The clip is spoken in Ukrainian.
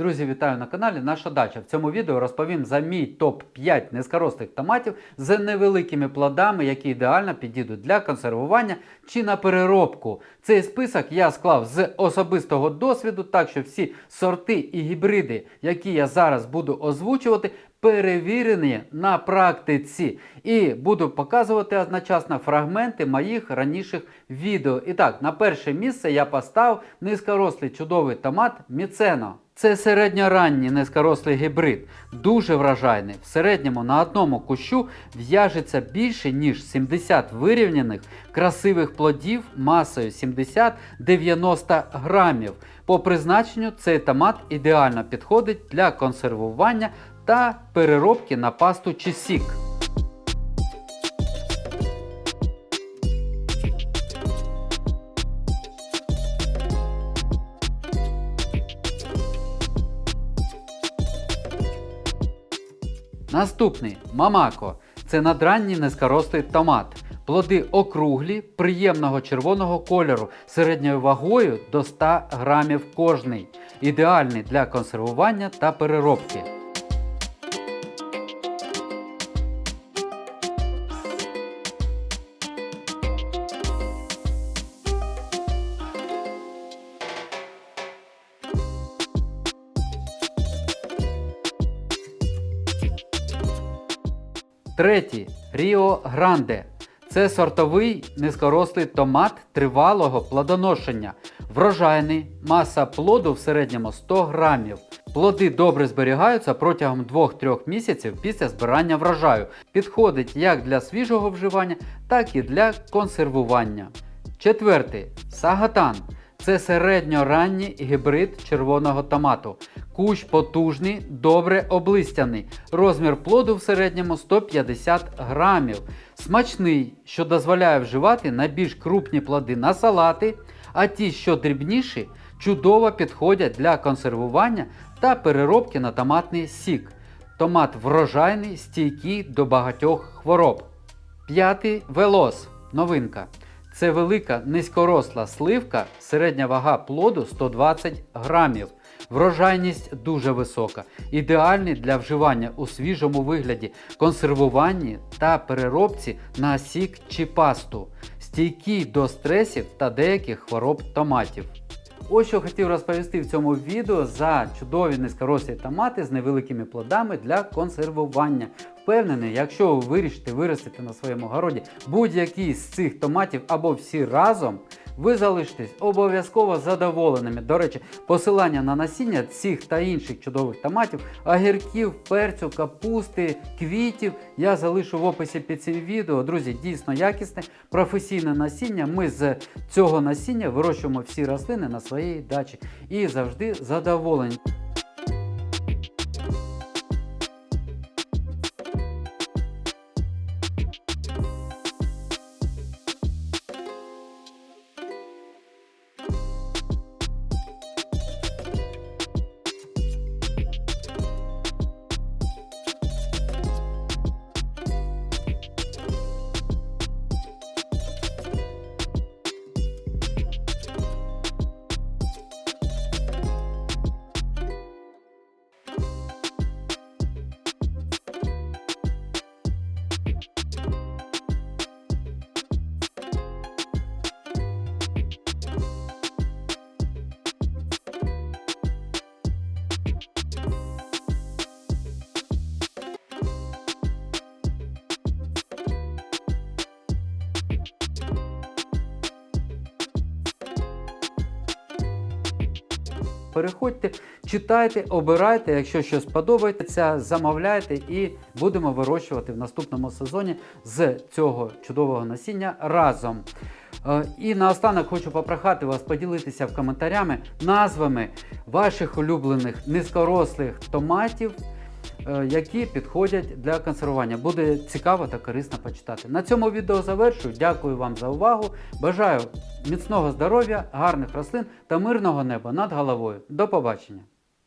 Друзі, вітаю на каналі Наша Дача. В цьому відео розповім за мій топ-5 низькорослих томатів з невеликими плодами, які ідеально підійдуть для консервування чи на переробку. Цей список я склав з особистого досвіду, так що всі сорти і гібриди, які я зараз буду озвучувати, перевірені на практиці. І буду показувати одночасно фрагменти моїх раніших відео. І так, на перше місце я поставив низькорослий чудовий томат Міцено. Це середньоранній низькорослий гібрид, дуже вражайний. В середньому на одному кущу в'яжеться більше ніж 70 вирівняних красивих плодів масою 70-90 грамів. По призначенню цей томат ідеально підходить для консервування та переробки на пасту чи сік. Наступний Мамако. Це надранній низкоростий томат. Плоди округлі, приємного червоного кольору, середньою вагою до 100 грамів кожний. Ідеальний для консервування та переробки. Третій Ріо Гранде. Це сортовий низькорослий томат тривалого плодоношення. Врожайний, маса плоду в середньому 100 грамів. Плоди добре зберігаються протягом 2-3 місяців після збирання врожаю. Підходить як для свіжого вживання, так і для консервування. Четвертий сагатан. Це середньоранній гібрид червоного томату. Кущ потужний, добре облистяний. Розмір плоду в середньому 150 грамів. Смачний, що дозволяє вживати найбільш крупні плоди на салати, а ті, що дрібніші, чудово підходять для консервування та переробки на томатний сік. Томат врожайний, стійкий до багатьох хвороб. П'ятий велос. Новинка. Це велика низькоросла сливка, середня вага плоду 120 грамів. Врожайність дуже висока, ідеальний для вживання у свіжому вигляді, консервуванні та переробці на сік чи пасту, стійкий до стресів та деяких хвороб томатів. Ось що хотів розповісти в цьому відео за чудові низькорослі томати з невеликими плодами для консервування. Впевнений, якщо ви вирішите виростити на своєму городі будь-який з цих томатів або всі разом, ви залишитесь обов'язково задоволеними. До речі, посилання на насіння цих та інших чудових томатів, огірків, перцю, капусти, квітів я залишу в описі під цим відео. Друзі, дійсно якісне, професійне насіння. Ми з цього насіння вирощуємо всі рослини на своїй дачі і завжди задоволені. Переходьте, читайте, обирайте, якщо щось подобається, замовляйте і будемо вирощувати в наступному сезоні з цього чудового насіння разом. Е, І наостанок хочу попрохати вас поділитися в коментарями назвами ваших улюблених низькорослих томатів, які підходять для консервування. Буде цікаво та корисно почитати. На цьому відео завершую. Дякую вам за увагу. Бажаю міцного здоров'я, гарних рослин та мирного неба над головою. До побачення!